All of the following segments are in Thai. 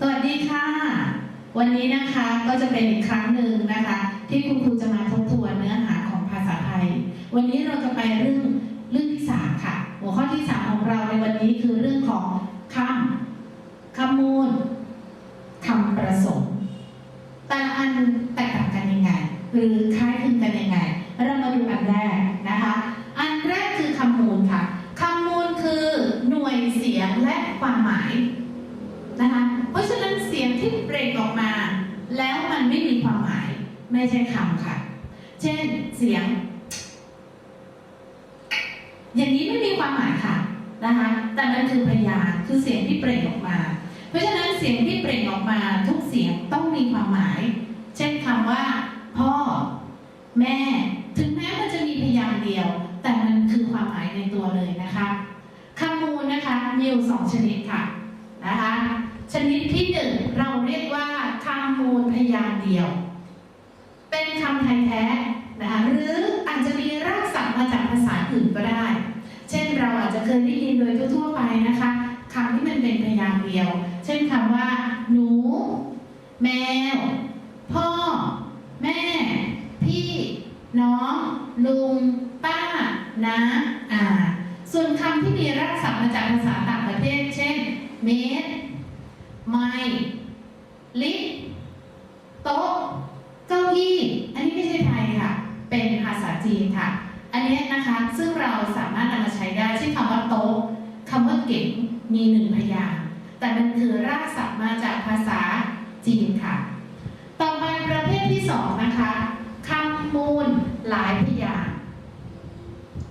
สวัสดีค่ะ วันนี้นะคะก็จะเป็นอีกครั้งหนึ่งนะคะ ที่คุณครูจะมาทบทวนเนื้อหาของภาษาไทย วันนี้เราจะไปเรื่องเรื่องที่สามค่ะ หัวข้อที่สามของเราในวันนี้คือเรื่องของคำคำมูลคำประสงค์แต่ละอันแตกต่างกันยังไง หรือคล้ายคลึงกันยังไง เรามาดูอันแรกนะคะ อันแรกคือคำมูลค่ะคำมูลคือหน่วยเสียงและความหมาย นะคะเพราะฉะนั้นเสียง ที่เปล่งออกมา แล้วมันไม่มีความหมาย ไม่ใช่คำค่ะ เช่นเสียง อย่างนี้ไม่มีความหมายค่ะนะคะแต่มันคือพยางค์คือเสียงที่เปล่งออกมา เพราะฉะนั้นเสียงที่เปล่งออกมา ทุกเสียงต้องมีความหมาย เช่นคำว่า พ่อ แม่ ถึงแม้มันจะมีพยางเดียว แต่มันคือความหมายในตัวเลยนะคะคำมูลนะคะมีอยู่สองชนิดค่ะนะคะ ชนิดที่หนึ่ง เรียกว่าคำมูลพยางค์เดียว เป็นคำไทยแท้นะคะหรืออาจจะมีรากศัพท์มาจากภาษาอื่นก็ได้ เช่นเราอาจจะเคยได้ยินโดยทั่วๆไปนะคะคำที่มันเป็นพยางค์เดียว เช่นคำว่า หนู แมว พ่อ แม่ พี่ น้อง ลุง ป้า น้าอาส่วนคำที่มีรากศัพท์มาจากภาษาต่างประเทศ เช่น เมตรไม ลิฟต์โต๊ะ เก้าอี้ อันนี้ไม่ใช่ไทยค่ะ เป็นภาษาจีนค่ะ อันนี้นะคะซึ่งเราสามารถนำมาใช้ได้เช่นคำว่าโต๊ะคำว่าเก๋งมีหนึ่งพยางแต่มันคือรากศัพท์มาจากภาษาจีนค่ะ ต่อไปประเภทที่สองนะคะคำมูลหลายพยาง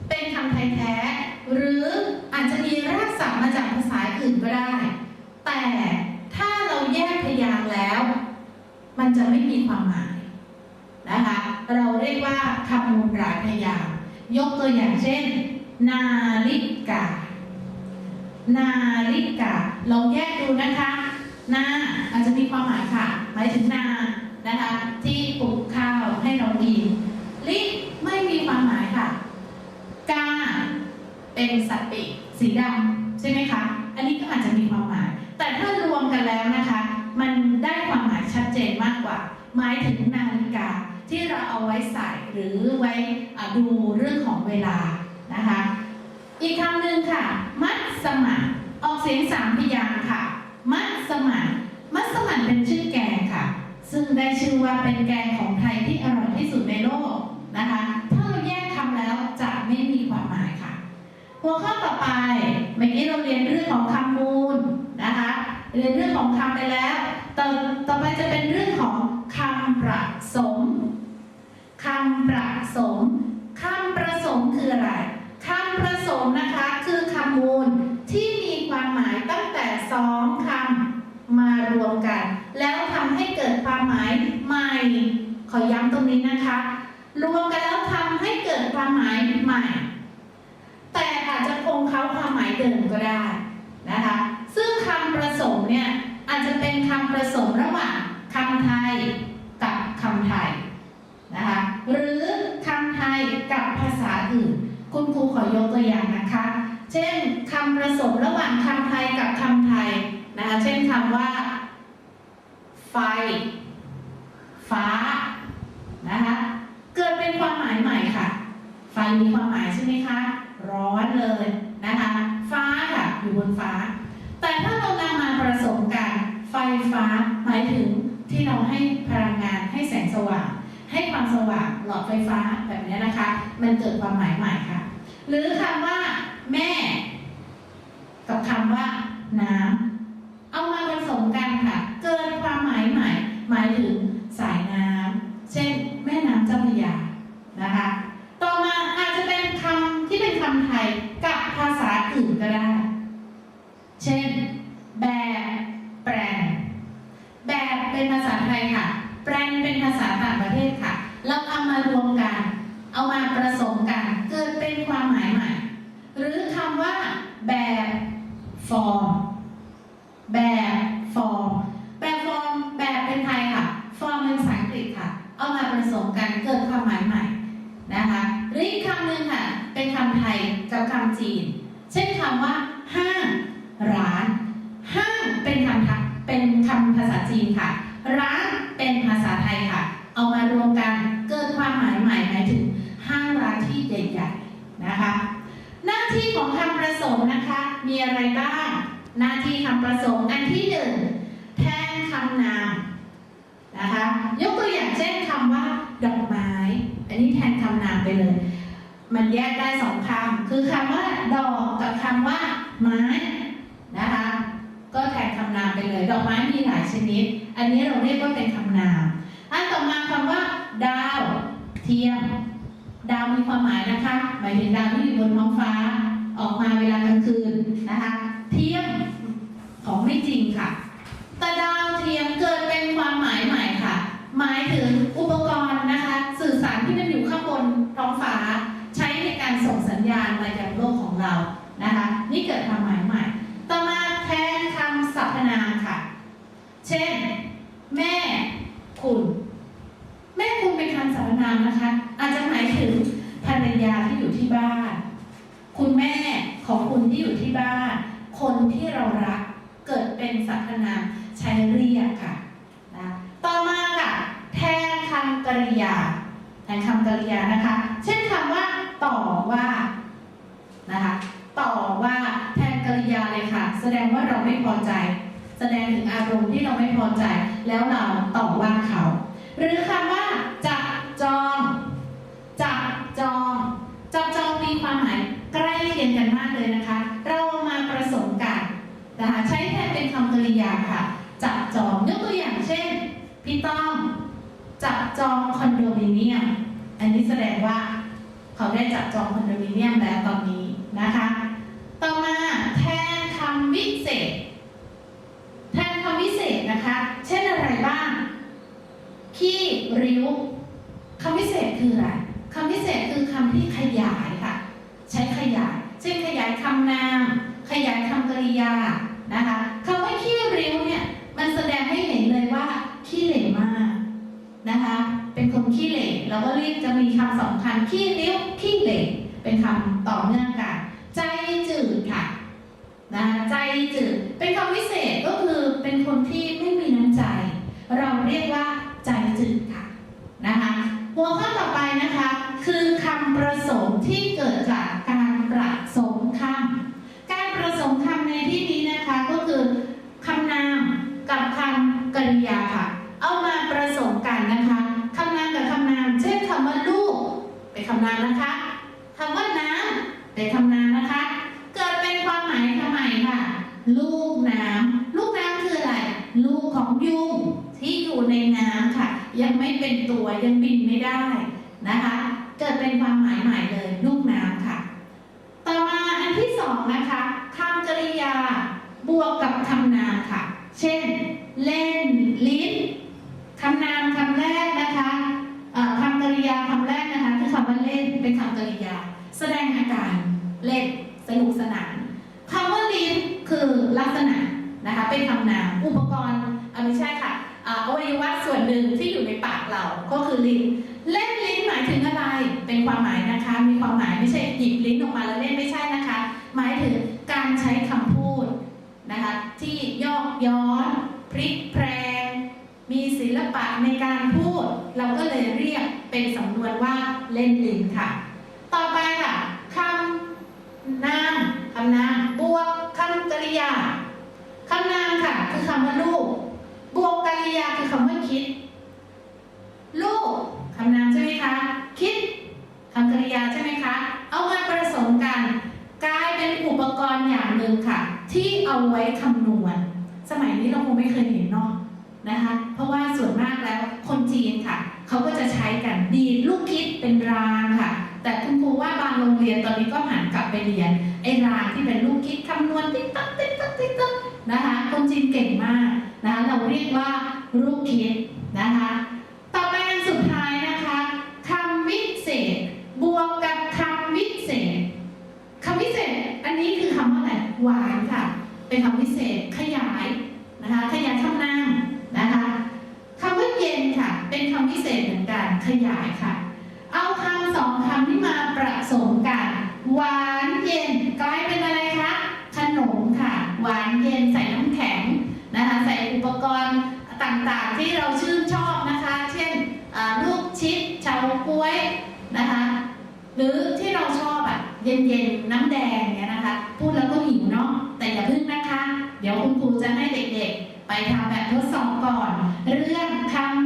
เป็นคำไทยแท้ หรืออาจจะมีรากศัพท์มาจากภาษาอื่นก็ได้ แต่ แล้ว มันจะไม่มีความหมายนะคะ เราเรียกว่าคำมูลหลายพยางยกตัวอย่างเช่น นาฬิกา นาฬิกาลองแยกดูนะคะ นาอาจจะมีความหมายค่ะ หมายถึงนานะคะ ที่ปลูกข้าวให้เรากินลิไม่มีความหมายค่ะ กา เป็นสัตว์ปีกสีดำใช่ไหมคะ กว่า หมายถึงนาฬิกาที่เราเอาไว้ใส่หรือไว้อะดูเรื่องของเวลานะคะ อีกคำหนึ่งค่ะ มัดสมันออกเสียงสามพยางค์ค่ะ มัดสมันมัดสมั่นเป็นชื่อแกงค่ะ ซึ่งได้ชื่อว่าเป็นแกงของไทยที่อร่อยที่สุดในโลกนะคะ ถ้าเราแยกคำแล้วจะไม่มีความหมายค่ะ หัวข้อต่อไปเมื่อกี้เราเรียนเรื่องของคำมูลนะคะ เรียนเรื่องของคำไปแล้ว ต่อต่อไปจะเป็นเรื่องของคำประสมคำประสมคำประสมคืออะไรคำประสมนะคะคือคำมูลที่มีความหมายตั้งแต่สองคำมารวมกัน แล้วทำให้เกิดความหมายใหม่ ขอย้ำตรงนี้นะคะ รวมกันแล้วทำให้เกิดความหมายใหม่ แต่อาจจะคงเขาความหมายเดิมก็ได้นะคะ ซึ่งคำประสมเนี่ย จะเป็นคำประสมระหว่างคำไทยกับคำไทยนะคะหรือคำไทยกับภาษาอื่น คุณครูขอยกตัวอย่างนะคะ เช่นคำประสมระหว่างคำไทยกับคำไทยนะคะเช่นคำว่า ไฟ ฟ้านะคะเกิดเป็นความหมายใหม่ค่ะ ไฟมีความหมายใช่ไหมคะ ร้อนเลยนะคะ ฟ้าค่ะ อยู่บนฟ้า แต่ถ้าเรานำมาผสมกัน ไฟ้าหมายถึงที่เราให้พลังงานให้แสงสว่าง ให้ความสว่างหลอดไฟฟ้าแบบนี้นะคะ มันเกิดความหมายใหม่ค่ะ หรือคำว่าแม่ กับคำว่าน้ำเอามาผสมกันค่ะ เกิดความหมายใหม่ หมายถึงสายน้ำเช่น แม่น้ำเจ้าพระยานะคะ ต่อมาอาจจะเป็นคำที่เป็นคำไทยกับภาษาอื่นก็ได้ เช่นแบบ เป็นภาษาไทยค่ะ แปลนเป็นภาษาต่างประเทศค่ะ เราเอามารวมกัน เอามาผสมกัน เกิดเป็นความหมายใหม่ หรือคำว่าแบบฟอร์ม แบบฟอร์ม แบบฟอร์ม แบบเป็นไทยค่ะ ฟอร์มเป็นภาษาอังกฤษค่ะ เอามาผสมกันเกิดความหมายใหม่นะคะหรืออีกคำหนึ่งค่ะ เป็นคำไทยกับคำจีน เช่นคำว่าห้างร้าน ภาษาจีนค่ะ ร้านเป็นภาษาไทยค่ะ เอามารวมกันเกิดความหมายใหม่หมายถึงห้างร้านที่ใหญ่ๆนะคะ หน้าที่ของคำประสงค์นะคะ มีอะไรบ้าง หน้าที่คำประสงค์อันที่หนึ่งแทนคำนามนะคะ ยกตัวอย่างเช่นคำว่าดอกไม้ อันนี้แทนคำนามไปเลย มันแยกได้สองคำคือคำว่าดอกกับคำว่าไม้นะคะ ก็แทนคำนามไปเลย ดอกไมีหลายชนิด อันนี้เราเรียกว่าเป็นคำนาม อันต่อมาคำว่า ดาวเทียม ดาวมีความหมายนะคะ หมายถึงดาวที่อยู่บนท้องฟ้า ออกมาเวลากลางคืนนะคะ เทียมของไม่จริงค่ะแต่ดาวเทียมเกิดเป็นความหมายใหม่ค่ะ หมายถึงอุปกรณ์นะคะ สื่อสารที่มันอยู่ข้างบนท้องฟ้า ใช้ในการส่งสัญญาณมายังโลกของเรานะคะ นี่เกิดความหมายใหม่ ต่อมาแทนคำสรรพนามค่ะ เช่น แม่คุณ แม่คุณเป็นคำสรรพนามนะคะ อาจจะหมายถึงภรรยา ที่อยู่ที่บ้าน คุณแม่ของคุณที่อยู่ที่บ้าน คนที่เรารักเกิดเป็นสรรพนามใช้เรียกค่ะนะต่อมาค่ะ แทนคำกริยาแทนคำกริยานะคะ เช่นคำว่า ต่อว่านะคะต่อว่าแทนกริยาเลยค่ะ แสดงว่าเราไม่พอใจ แสดงถึงอารมณ์ที่เราไม่พอใจ แล้วเราต่อว่าเขา หรือคำว่า ทนเป็นคำกริยาค่ะ จับจองยกตัวอย่างเช่น พี่ต้องจับจองคอนโดมิเนียม อันนี้แสดงว่าเขาได้จับจองคอนโดมิเนียมแล้วตอนนี้นะคะ ต่อมาแทนคำวิเศษ แทนคำวิเศษนะคะ เช่นอะไรบ้าง ขี้ริ้วคำวิเศษคืออะไรคำวิเศษคือคำที่ขยายค่ะ ใช้ขยาย เช่นขยายคำนาม ขยายคำกริยานะคะคำว่าขี้ริ้วเนี่ยมันแสดงให้เห็นเลยว่าขี้เหร่มากนะคะ เป็นคน เราก็เรียกจะมีคำสองคำขี้ริ้วขี้เหร่เป็นคำต่อเนื่องกัน ใจจืดค่ะนะคะใจจืดเป็นคำวิเศษก็คือเป็นคนที่ไม่มีน้ำใจ เราเรียกว่าใจจืดค่ะนะคะหัวข้อต่อไปนะคะ คือคำประสงค์ที่เกิดจากการประสมคำการประสมคำในที่นี้นะคะก็คือคำนามกับคำกริยามาประสมกันนะคะคำนามกับคำนาม เช่นคำว่าลูกเป็นคำนามนะคะคำว่าน้ำเป็นคำนามนะคะ เกิดเป็นความหมายทำไมค่ะ ลูกน้ำลูกน้ำคืออะไร ลูกของยุงที่อยู่ในน้ำค่ะ ยังไม่เป็นตัวยังบิน ไม่ได้นะคะ เกิดเป็นความหมายใหม่เลยลูกน้ำค่ะ ต่อมาอันที่สองนะคะคำกริยาบวกกับคำนามค่ะ เช่น เล่น ลิ้นคำนามคำแรกนะคะคำกริยาคำแรกนะคะคือคำว่าเล่นเป็นคำกริยา แสดงอาการเล่นสนุกสนานคำว่าลิ้นคือลักษณะนะคะเป็นคำนามอุปกรณ์อะไม่ใช่ค่ะ อวัยวะส่วนหนึ่งที่อยู่ในปากเราก็คือลิ้น เล่นลิ้นหมายถึงอะไร เป็นความหมายนะคะ มีความหมายไม่ใช่หยิบลิ้นออกมาแล้วเล่นไม่ใช่นะคะ หมายถึงการใช้คำพูดนะคะที่ยอกย้อนพลิกแพลงมีศิลปะในการพูด เราก็เลยเรียกเป็นสำนวนว่าเล่นลิ้นค่ะ ต่อไปค่ะคำนามคำนามบวกคำกริยาคำนามค่ะ คือคำว่าลูก บวกกริยาคือคำว่าคิด ลูกคำนามใช่ไหมคะ คิดคำกริยาใช่ไหมคะ เอามาผสมกัน กลายเป็นอุปกรณ์อย่างหนึ่งค่ะ ที่เอาไว้คำนวณ สมัยนี้เราคงไม่เคยเห็นเนาะนะคะ เพราะว่าส่วนมากแล้วคนจีนค่ะ เขาก็จะใช้กันดีดลูกคิดเป็นรางค่ะ แต่คุณครูว่าบางโรงเรียนตอนนี้ก็หันกลับไปเรียนไอ้รางที่เป็นลูกคิดคำนวณติ๊กตักติ๊กตักติ๊กตัก นะคะคนจีนเก่งมากนะคะเราเรียกว่าลูกคิดนะคะต่อไปอันสุดท้ายนะคะคำวิเศษ บวกกับคำวิเศษคำวิเศษ อันนี้คือคำว่าอะไรหวานค่ะ เป็นคำวิเศษ ก๊วยนะคะ หรือที่เราชอบอะเย็นๆน้ำแดงเนี่ยนะคะ พูดแล้วก็หิวเนาะแต่อย่าพึ่งนะคะ เดี๋ยวคุณครูจะให้เด็กๆ ไปทำแบบทดสอบก่อน เรื่องคำ